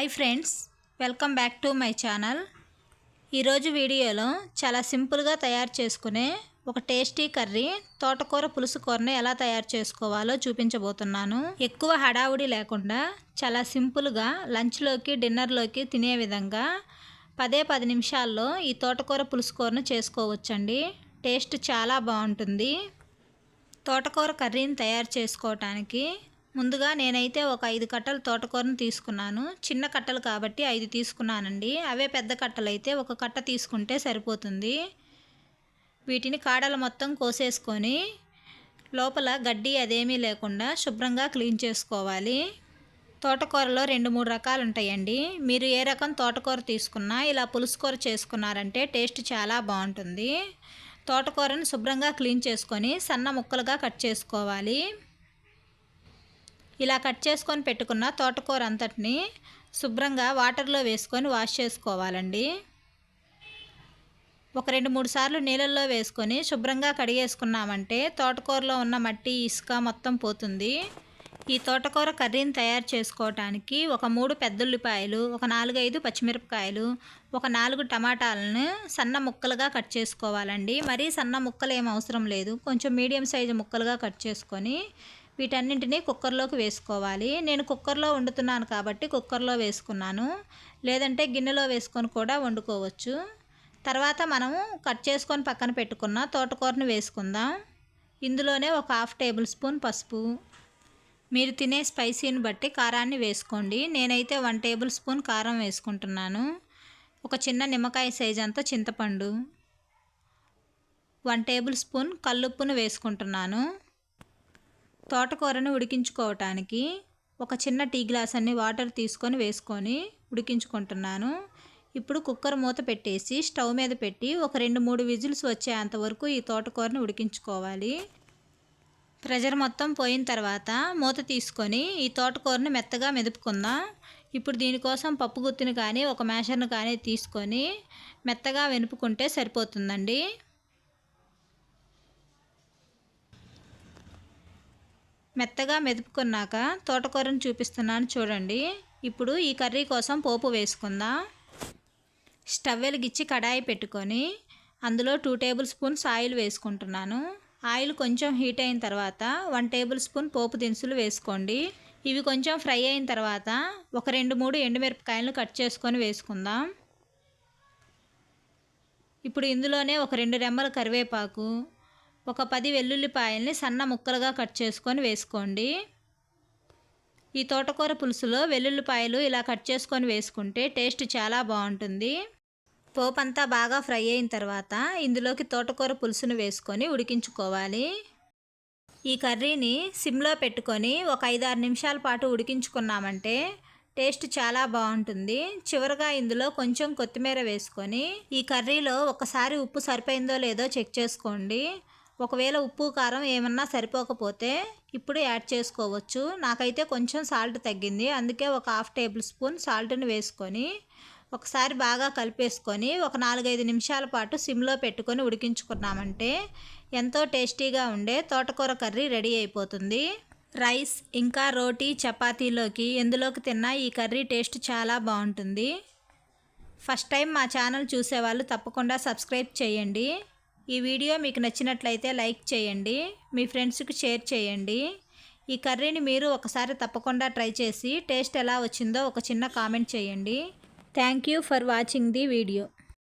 Hi friends welcome back to my channel. ఈరోజు వీడియోలో చాలా సింపుల్గా తయారు చేసుకునే ఒక టేస్టీ కర్రీ తోటకూర పులుసు కూరని ఎలా తయారు చేసుకోవాలో చూపించబోతున్నాను. ఎక్కువ హడావుడి లేకుండా చాలా సింపుల్గా లంచ్లోకి డిన్నర్లోకి తినే విధంగా పదే పది నిమిషాల్లో ఈ తోటకూర పులుసు కూరను చేసుకోవచ్చండి. టేస్ట్ చాలా బాగుంటుంది. తోటకూర కర్రీని తయారు చేసుకోవటానికి ముందుగా నేనైతే ఒక ఐదు కట్టలు తోటకూరను తీసుకున్నాను. చిన్న కట్టలు కాబట్టి ఐదు తీసుకున్నానండి. అవే పెద్ద కట్టలు అయితే ఒక కట్ట తీసుకుంటే సరిపోతుంది. వీటిని కాడలు మొత్తం కోసేసుకొని లోపల గడ్డి అదేమీ లేకుండా శుభ్రంగా క్లీన్ చేసుకోవాలి. తోటకూరలో రెండు మూడు రకాలు ఉంటాయండి. మీరు ఏ రకం తోటకూర తీసుకున్నా ఇలా పులుసు కూర చేసుకున్నారంటే టేస్ట్ చాలా బాగుంటుంది. తోటకూరను శుభ్రంగా క్లీన్ చేసుకొని సన్న ముక్కలుగా కట్ చేసుకోవాలి. ఇలా కట్ చేసుకొని పెట్టుకున్న తోటకూర అంతటిని శుభ్రంగా వాటర్లో వేసుకొని వాష్ చేసుకోవాలండి. ఒక రెండు మూడు సార్లు నీళ్ళల్లో వేసుకొని శుభ్రంగా కడిగేసుకున్నామంటే తోటకూరలో ఉన్న మట్టి ఇసుక మొత్తం పోతుంది. ఈ తోటకూర కర్రీని తయారు చేసుకోవటానికి ఒక మూడు పెద్దుల్లిపాయలు ఒక నాలుగైదు పచ్చిమిరపకాయలు ఒక నాలుగు టమాటాలను సన్న ముక్కలుగా కట్ చేసుకోవాలండి. మరీ సన్న ముక్కలు ఏం అవసరం లేదు. కొంచెం మీడియం సైజు ముక్కలుగా కట్ చేసుకొని వీటన్నింటినీ కుక్కర్లోకి వేసుకోవాలి. నేను కుక్కర్లో వండుతున్నాను కాబట్టి కుక్కర్లో వేసుకున్నాను. లేదంటే గిన్నెలో వేసుకొని కూడా వండుకోవచ్చు. తర్వాత మనము కట్ చేసుకొని పక్కన పెట్టుకున్న తోటకూరను వేసుకుందాం. ఇందులోనే ఒక హాఫ్ టేబుల్ స్పూన్ పసుపు. మీరు తినే స్పైసీని బట్టి కారాన్ని వేసుకోండి. నేనైతే వన్ టేబుల్ స్పూన్ కారం వేసుకుంటున్నాను. ఒక చిన్న నిమ్మకాయ సైజ్ అంతా చింతపండు. వన్ టేబుల్ స్పూన్ కల్లుప్పును వేసుకుంటున్నాను. తోటకూరను ఉడికించుకోవటానికి ఒక చిన్న టీ గ్లాస్ అన్ని వాటర్ తీసుకొని వేసుకొని ఉడికించుకుంటున్నాను. ఇప్పుడు కుక్కర్ మూత పెట్టేసి స్టవ్ మీద పెట్టి ఒక రెండు మూడు విజిల్స్ వచ్చేంత వరకు ఈ తోటకూరను ఉడికించుకోవాలి. ప్రెజర్ మొత్తం పోయిన తర్వాత మూత తీసుకొని ఈ తోటకూరను మెత్తగా మెదుపుకుందాం. ఇప్పుడు దీనికోసం పప్పు గుత్తిని కానీ ఒక మేషర్ను కానీ తీసుకొని మెత్తగా వెనుపుకుంటే సరిపోతుందండి. మెత్తగా మెదుపుకున్నాక తోటకూరను చూపిస్తున్నాను చూడండి. ఇప్పుడు ఈ కర్రీ కోసం పోపు వేసుకుందాం. స్టవ్ వెలిగించి కడాయి పెట్టుకొని అందులో టూ టేబుల్ స్పూన్స్ ఆయిల్ వేసుకుంటున్నాను. ఆయిల్ కొంచెం హీట్ అయిన తర్వాత వన్ టేబుల్ స్పూన్ పోపు దినుసులు వేసుకోండి. ఇవి కొంచెం ఫ్రై అయిన తర్వాత ఒక రెండు మూడు ఎండుమిరపకాయలను కట్ చేసుకొని వేసుకుందాం. ఇప్పుడు ఇందులోనే ఒక రెండు రెమ్మల కరివేపాకు ఒక పది వెల్లుల్లిపాయల్ని సన్న ముక్కలుగా కట్ చేసుకొని వేసుకోండి. ఈ తోటకూర పులుసులో వెల్లుల్లిపాయలు ఇలా కట్ చేసుకొని వేసుకుంటే టేస్ట్ చాలా బాగుంటుంది. పోపు అంతా బాగా ఫ్రై అయిన తర్వాత ఇందులోకి తోటకూర పులుసును వేసుకొని ఉడికించుకోవాలి. ఈ కర్రీని సిమ్లో పెట్టుకొని ఒక ఐదారు నిమిషాల పాటు ఉడికించుకున్నామంటే టేస్ట్ చాలా బాగుంటుంది. చివరగా ఇందులో కొంచెం కొత్తిమీర వేసుకొని ఈ కర్రీలో ఒకసారి ఉప్పు సరిపోయిందో లేదో చెక్ చేసుకోండి. ఒకవేళ ఉప్పు కారం ఏమన్నా సరిపోకపోతే ఇప్పుడు యాడ్ చేసుకోవచ్చు. నాకైతే కొంచెం సాల్ట్ తగ్గింది. అందుకే ఒక హాఫ్ టేబుల్ స్పూన్ సాల్ట్ని వేసుకొని ఒకసారి బాగా కలిపేసుకొని ఒక నాలుగైదు నిమిషాల పాటు సిమ్లో పెట్టుకొని ఉడికించుకున్నామంటే ఎంతో టేస్టీగా ఉండే తోటకూర కర్రీ రెడీ అయిపోతుంది. రైస్ ఇంకా రోటీ చపాతీలోకి ఎందులోకి తిన్నా ఈ కర్రీ టేస్ట్ చాలా బాగుంటుంది. ఫస్ట్ టైం మా ఛానల్ చూసేవాళ్ళు తప్పకుండా సబ్స్క్రైబ్ చేయండి. ఈ వీడియో మీకు నచ్చినట్లయితే లైక్ చేయండి మీ ఫ్రెండ్స్కి షేర్ చేయండి. ఈ కర్రీని మీరు ఒకసారి తప్పకుండా ట్రై చేసి టేస్ట్ ఎలా వచ్చిందో ఒక చిన్న కామెంట్ చేయండి. Thank you for watching the video.